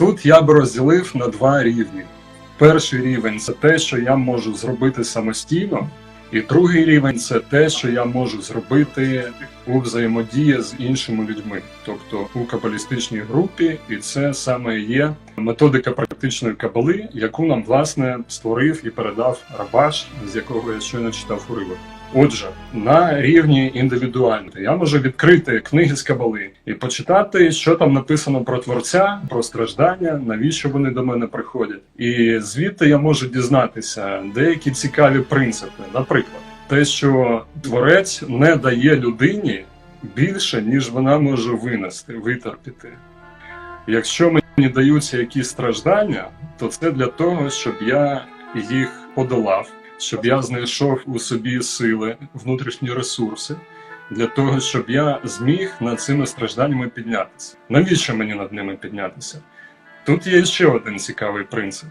Тут я б розділив на два рівні. Перший рівень це те, що я можу зробити самостійно, і другий рівень це те, що я можу зробити у взаємодії з іншими людьми, тобто у кабалістичній групі, і це саме є методика практичної кабали, яку нам власне створив і передав Рабаш, з якого я щойно читав уривок. Отже, на рівні індивідуального я можу відкрити книги з кабали і почитати, що там написано про творця, про страждання, навіщо вони до мене приходять. І звідти я можу дізнатися деякі цікаві принципи. Наприклад, те, що творець не дає людині більше, ніж вона може винести, витерпіти. Якщо мені даються якісь страждання, то це для того, щоб я їх подолав, щоб я знайшов у собі сили, внутрішні ресурси для того, щоб я зміг над цими стражданнями піднятися. Навіщо мені над ними піднятися? Тут є ще один цікавий принцип.